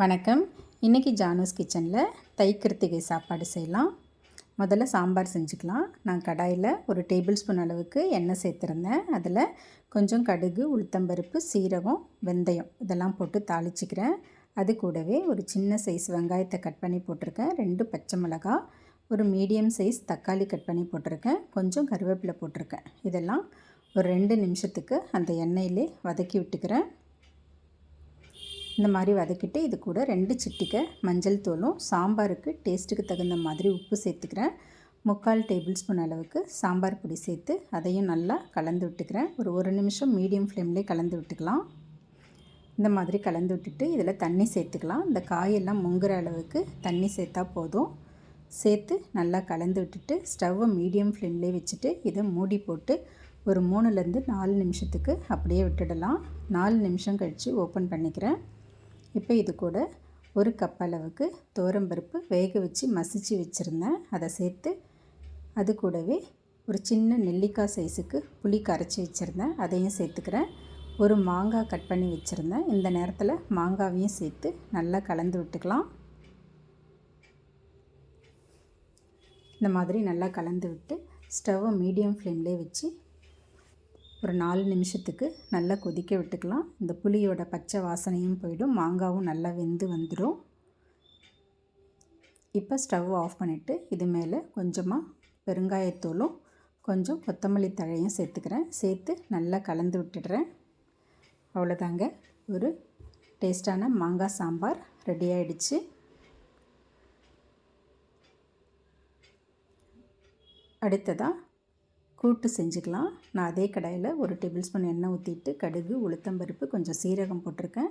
வணக்கம். இன்றைக்கி ஜானூஸ் கிச்சனில் தை கிருத்திகை சாப்பாடு செய்யலாம். முதல்ல சாம்பார் செஞ்சுக்கலாம். நான் கடாயில் ஒரு டேபிள் ஸ்பூன் அளவுக்கு எண்ணெய் சேர்த்துருந்தேன். அதில் கொஞ்சம் கடுகு உளுத்தம்பருப்பு சீரகம் வெந்தயம் இதெல்லாம் போட்டு தாளிச்சிக்கிறேன். அது கூடவே ஒரு சின்ன சைஸ் வெங்காயத்தை கட் பண்ணி போட்டிருக்கேன். ரெண்டு பச்சை மிளகா ஒரு மீடியம் சைஸ் தக்காளி கட் பண்ணி போட்டிருக்கேன். கொஞ்சம் கருவேப்பிலை போட்டிருக்கேன். இதெல்லாம் ஒரு ரெண்டு நிமிஷத்துக்கு அந்த எண்ணெயிலே வதக்கி விட்டுக்கிறேன். இந்த மாதிரி வதக்கிட்டு இது கூட ரெண்டு சிட்டிக்கை மஞ்சள் தூளும் சாம்பாருக்கு டேஸ்ட்டுக்கு தகுந்த மாதிரி உப்பு சேர்த்துக்கிறேன். முக்கால் டேபிள் ஸ்பூன் அளவுக்கு சாம்பார் பொடி சேர்த்து அதையும் நல்லா கலந்து விட்டுக்கிறேன். ஒரு ஒரு நிமிஷம் மீடியம் ஃப்ளேம்லேயே கலந்து விட்டுக்கலாம். இந்த மாதிரி கலந்து விட்டுட்டு இதில் தண்ணி சேர்த்துக்கலாம். இந்த காயெல்லாம் முங்குற அளவுக்கு தண்ணி சேர்த்தா போதும். சேர்த்து நல்லா கலந்து விட்டுட்டு ஸ்டவ்வை மீடியம் ஃப்ளேம்லேயே வச்சுட்டு இதை மூடி போட்டு ஒரு மூணுலேருந்து நாலு நிமிஷத்துக்கு அப்படியே விட்டுடலாம். நாலு நிமிஷம் கழித்து ஓப்பன் பண்ணிக்கிறேன். இப்போ இது கூட ஒரு கப் அளவுக்கு தோரம்பருப்பு வேக வச்சு மசிச்சு வச்சுருந்தேன். அதை சேர்த்து அது கூடவே ஒரு சின்ன நெல்லிக்காய் சைஸுக்கு புளி கரைச்சி வச்சுருந்தேன். அதையும் சேர்த்துக்கிறேன். ஒரு மாங்காய் கட் பண்ணி வச்சுருந்தேன். இந்த நேரத்தில் மாங்காவையும் சேர்த்து நல்லா கலந்து விட்டுக்கலாம். இந்த மாதிரி நல்லா கலந்து விட்டு ஸ்டவ்வை மீடியம் ஃப்ளேம்லேயே வச்சு ஒரு நாலு நிமிஷத்துக்கு நல்லா கொதிக்க விட்டுக்கலாம். இந்த புளியோட பச்சை வாசனையும் போயிடும். மாங்காவும் நல்லா வெந்து வந்துடும் இப்போ ஸ்டவ் ஆஃப் பண்ணிவிட்டு இது மேலே கொஞ்சமாக பெருங்காயத்தூளும் கொஞ்சம் கொத்தமல்லி தழையும் சேர்த்துக்கிறேன். சேர்த்து நல்லா கலந்து விட்டுடுறேன். அவ்வளோதாங்க. ஒரு டேஸ்டான மாங்காய் சாம்பார் ரெடி ஆயிடுச்சு. அடுத்ததாக கூட்டு செஞ்சுக்கலாம். நான் அதே கடாயில் ஒரு டேபிள் ஸ்பூன் எண்ணெய் ஊற்றிட்டு கடுகு உளுத்தம்பருப்பு கொஞ்சம் சீரகம் போட்டிருக்கேன்.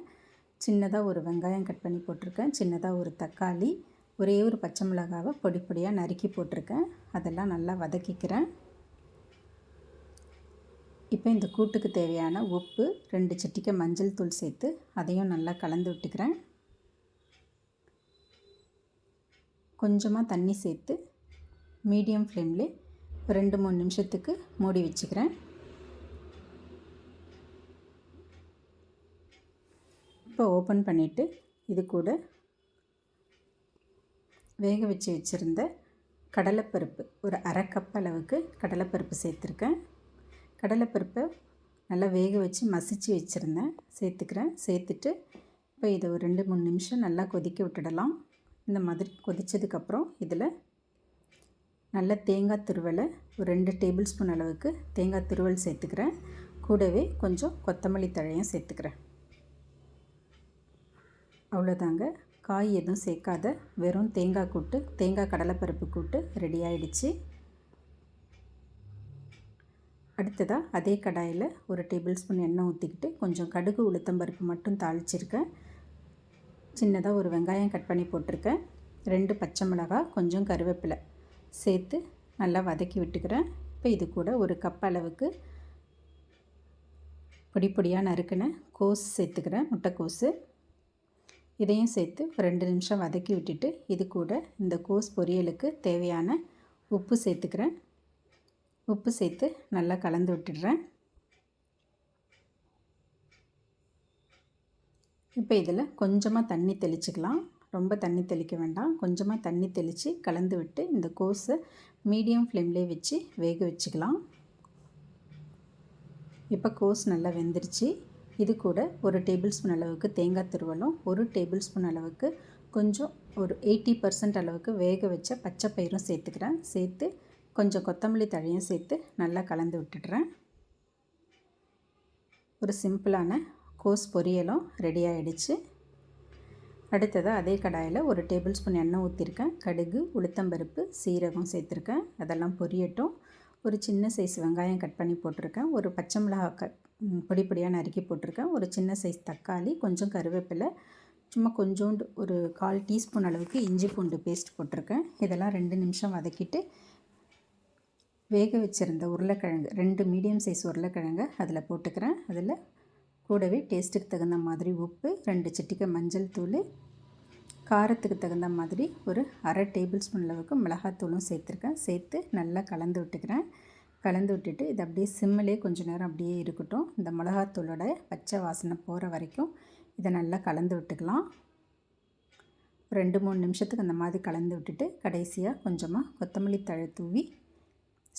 சின்னதாக ஒரு வெங்காயம் கட் பண்ணி போட்டிருக்கேன். சின்னதாக ஒரு தக்காளி ஒரே ஒரு பச்சை மிளகாவை பொடி பொடியாக நறுக்கி போட்டிருக்கேன். அதெல்லாம் நல்லா வதக்கிக்கிறேன். இப்போ இந்த கூட்டுக்கு தேவையான உப்பு ரெண்டு சட்டிக்கை மஞ்சள் தூள் சேர்த்து அதையும் நல்லா கலந்து விட்டுக்கிறேன். கொஞ்சமாக தண்ணி சேர்த்து மீடியம் ஃப்ளேம்லேயே ரெண்டு மூணு நிமிஷத்துக்கு மூடி வச்சுக்கிறேன். இப்போ ஓப்பன் பண்ணிவிட்டு இது கூட வேக வச்சு வச்சுருந்த கடலைப்பருப்பு ஒரு அரை கப் அளவுக்கு கடலைப்பருப்பு சேர்த்துருக்கேன். கடலைப்பருப்பை நல்லா வேக வச்சு மசிச்சு வச்சுருந்தேன். சேர்த்துக்கிறேன். சேர்த்துட்டு இப்போ இதை ஒரு ரெண்டு மூணு நிமிஷம் நல்லா கொதிக்க விட்டுடலாம். இந்த மாதிரி கொதித்ததுக்கப்புறம் இதில் நல்ல தேங்காய் துருவலை ஒரு ரெண்டு டேபிள் ஸ்பூன் அளவுக்கு தேங்காய் துருவல் சேர்த்துக்கிறேன். கூடவே கொஞ்சம் கொத்தமல்லி தழையும் சேர்த்துக்கிறேன். அவ்வளோதாங்க. காய் எதுவும் சேர்க்காத. வெறும் தேங்காய் கூட்டு தேங்காய் கடலைப்பருப்பு கூட்டு ரெடி ஆகிடுச்சு அடுத்ததாக அதே கடாயில் ஒரு டேபிள் ஸ்பூன் எண்ணெய் ஊற்றிக்கிட்டு கொஞ்சம் கடுகு உளுத்தம்பருப்பு மட்டும் தாளிச்சிருக்கேன். சின்னதாக ஒரு வெங்காயம் கட் பண்ணி போட்டிருக்கேன். ரெண்டு பச்சை மிளகா கொஞ்சம் கருவேப்பிலை. சேர்த்து நல்லா வதக்கி விட்டுக்கிறேன். இப்போ இது கூட ஒரு கப் அளவுக்கு பொடி பொடியாக நறுக்கின கோஸ் சேர்த்துக்கிறேன் முட்டைக்கோஸு. இதையும் சேர்த்து ரெண்டு நிமிஷம் வதக்கி விட்டுட்டு இது கூட இந்த கோஸ் பொரியலுக்கு தேவையான உப்பு சேர்த்துக்கிறேன். உப்பு சேர்த்து நல்லா கலந்து விட்டுடுறேன். இப்போ இதில் கொஞ்சமாக தண்ணி தெளிச்சுக்கலாம். ரொம்ப தண்ணி தெளிக்க வேண்டாம். கொஞ்சமாக தண்ணி தெளித்து கலந்து விட்டு இந்த கோஸை மீடியம் ஃப்ளேம்லேயே வச்சு வேக வச்சுக்கலாம். இப்போ கோஸ் நல்லா வெந்துருச்சு. இது கூட ஒரு டேபிள் ஸ்பூன் அளவுக்கு தேங்காய் திருவலும் ஒரு டேபிள் ஸ்பூன் அளவுக்கு கொஞ்சம் ஒரு எயிட்டி பர்சன்ட் அளவுக்கு வேக வச்ச பச்சை பயிரும் சேர்த்துக்கிறேன். சேர்த்து கொஞ்சம் கொத்தமல்லி தழையும் சேர்த்து நல்லா கலந்து விட்டுடுறேன். ஒரு சிம்பிளான கோஸ் பொரியலும் ரெடி ஆகிடுச்சு அடுத்ததாக அதே கடாயில் ஒரு டேபிள் ஸ்பூன் எண்ணெய் ஊற்றிருக்கேன் கடுகு உளுத்தம்பருப்பு சீரகம் சேர்த்துருக்கேன். அதெல்லாம் பொரியட்டும். ஒரு சின்ன சைஸ் வெங்காயம் கட் பண்ணி போட்டிருக்கேன். ஒரு பச்சை மிளகா க பொடி பொடியாக நறுக்கி போட்டிருக்கேன். ஒரு சின்ன சைஸ் தக்காளி கொஞ்சம் கருவேப்பிலை சும்மா கொஞ்சோண்டு ஒரு கால் டீஸ்பூன் அளவுக்கு இஞ்சி பூண்டு பேஸ்ட் போட்டிருக்கேன். இதெல்லாம் ரெண்டு நிமிஷம் வதக்கிட்டு வேக வச்சுருந்த உருளைக்கிழங்கு ரெண்டு மீடியம் சைஸ் உருளைக்கிழங்கு அதில் போட்டுக்கிறேன். அதில் கூடவே டேஸ்ட்டுக்கு தகுந்த மாதிரி உப்பு ரெண்டு சிட்டிக்கை மஞ்சள் தூள் காரத்துக்கு தகுந்த மாதிரி ஒரு அரை டேபிள் ஸ்பூன் அளவுக்கு மிளகாத்தூளும் சேர்த்துருக்கேன். சேர்த்து நல்லா கலந்து விட்டுக்கிறேன். கலந்து விட்டுட்டு இது அப்படியே சிம்மிலே கொஞ்சம் நேரம் அப்படியே இருக்கட்டும். இந்த மிளகாத்தூளோட பச்சை வாசனை போகிற வரைக்கும் இதை நல்லா கலந்து விட்டுக்கலாம். ரெண்டு மூணு நிமிஷத்துக்கு அந்த மாதிரி கலந்து விட்டுட்டு கடைசியாக கொஞ்சமாக கொத்தமல்லி தழை தூவி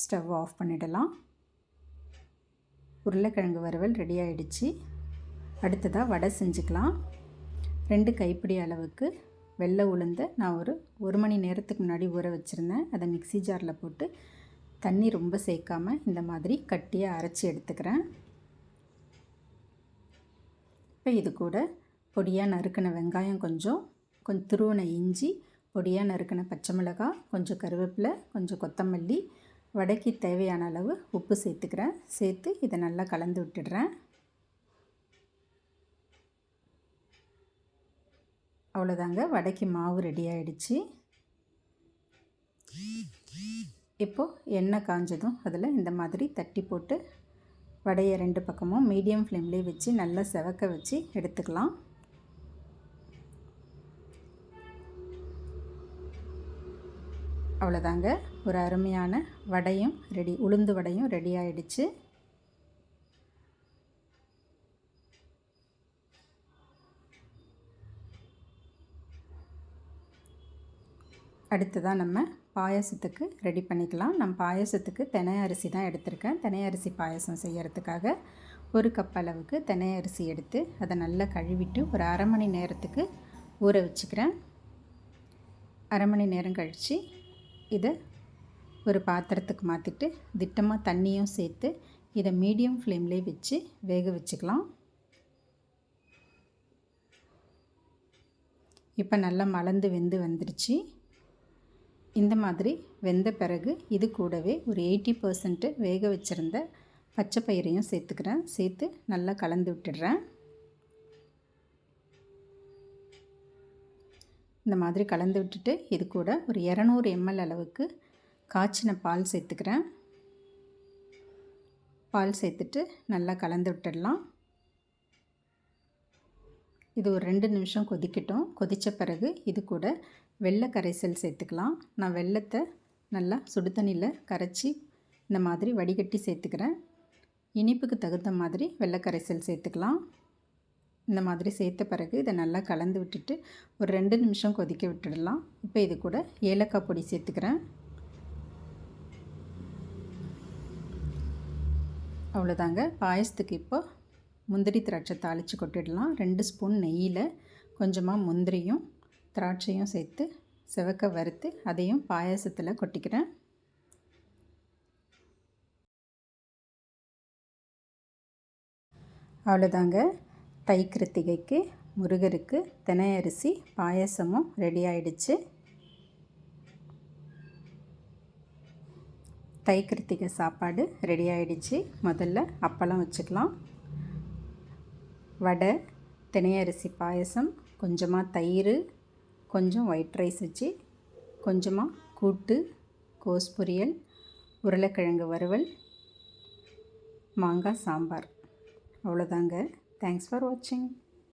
ஸ்டவ் ஆஃப் பண்ணிடலாம். உருளைக்கிழங்கு வறுவல் ரெடி ஆகிடுச்சு அடுத்ததாக வடை செஞ்சுக்கலாம். ரெண்டு கைப்பிடி அளவுக்கு வெள்ளை உளுந்தை நான் ஒரு ஒரு மணி நேரத்துக்கு முன்னாடி ஊற வச்சுருந்தேன். அதை மிக்சி ஜாரில் போட்டு தண்ணி ரொம்ப சேர்க்காமல் இந்த மாதிரி கட்டியாக அரைச்சி எடுத்துக்கிறேன். இப்போ இது கூட பொடியாக நறுக்கின வெங்காயம் கொஞ்சம் கொஞ்சம் துருவன இஞ்சி பொடியாக நறுக்கின பச்சை மிளகாய் கொஞ்சம் கருவேப்பிலை கொஞ்சம் கொத்தமல்லி வடைக்கு தேவையான அளவு உப்பு சேர்த்துக்கிறேன். சேர்த்து இதை நல்லா கலந்து விட்டுடுறேன். அவ்வளோதாங்க. வடைக்கு மாவு ரெடி ஆகிடுச்சு இப்போது எண்ணெய் காஞ்சதும் அதில் இந்த மாதிரி தட்டி போட்டு வடையை ரெண்டு பக்கமும் மீடியம் ஃப்ளேம்லேயே வச்சு நல்லா செவக்க வச்சு எடுத்துக்கலாம். அவ்வளோதாங்க. ஒரு அருமையான வடையும் ரெடி உளுந்து வடையும் ரெடி ஆகிடுச்சு அடுத்ததாக நம்ம பாயசத்துக்கு ரெடி பண்ணிக்கலாம். நம்ம பாயசத்துக்கு தினை அரிசி தான் எடுத்திருக்கேன். தினை அரிசி பாயசம் செய்கிறதுக்காக ஒரு கப் அளவுக்கு தினை அரிசி எடுத்து அதை நல்லா கழுவிட்டு ஒரு அரை மணி நேரத்துக்கு ஊற வச்சுக்கிறேன். அரை மணி நேரம் கழித்து இதை ஒரு பாத்திரத்துக்கு மாற்றிட்டு திட்டமாக தண்ணியும் சேர்த்து இதை மீடியம் ஃப்ளேம்லேயே வச்சு வேக வச்சுக்கலாம். இப்போ நல்லா மலர்ந்து வெந்து வந்துடுச்சு இந்த மாதிரி வெந்த பிறகு இது கூடவே ஒரு எயிட்டி பர்சன்ட்டு வேக வச்சுருந்த பச்சை பயிரையும் சேர்த்துக்கிறேன். சேர்த்து நல்லா கலந்து விட்டுடுறேன். இந்த மாதிரி கலந்து விட்டுட்டு இது கூட ஒரு இரநூறு எம்எல் அளவுக்கு காய்ச்சின பால் சேர்த்துக்கிறேன். பால் சேர்த்துட்டு நல்லா கலந்து விட்டுடலாம். இது ஒரு ரெண்டு நிமிஷம் கொதிக்கட்டும். கொதித்த பிறகு இது கூட வெள்ளை கரைசல் சேர்த்துக்கலாம். நான் வெள்ளத்தை நல்லா சுடு தண்ணியில் கரைச்சி இந்த மாதிரி வடிகட்டி சேர்த்துக்கிறேன். இனிப்புக்கு தகுந்த மாதிரி வெள்ளை கரைசல் சேர்த்துக்கலாம். இந்த மாதிரி சேர்த்த பிறகு இதை நல்லா கலந்து விட்டுட்டு ஒரு ரெண்டு நிமிஷம் கொதிக்க விட்டுடலாம். இப்போ இது கூட ஏலக்காய் பொடி சேர்த்துக்கிறேன். அவ்வளோதாங்க. பாயசத்துக்கு இப்போ முந்திரி திராட்சை தாளித்து கொட்டிடலாம். ரெண்டு ஸ்பூன் நெய்யில் கொஞ்சமாக முந்திரியும் திராட்சையும் சேர்த்து செவக்க வறுத்து அதையும் பாயாசத்தில் கொட்டிக்கிறேன். அவ்வளோதாங்க. தை கிருத்திகைக்கு முருகருக்கு தினை அரிசி பாயசமும் ரெடி ஆயிடுச்சு. தை கிருத்திகை சாப்பாடு ரெடி ஆயிடுச்சு. முதல்ல அப்பளம் வச்சுக்கலாம். வடை தினையரிசி பாயசம் கொஞ்சமாக தயிர் கொஞ்சம் ஒயிட் ரைஸ் வச்சு கொஞ்சமாக கூட்டு கோஸ் பொரியல் உருளைக்கிழங்கு வறுவல் மாங்காய் சாம்பார். அவ்வளோதாங்க. தேங்க்ஸ் ஃபார் வாட்சிங்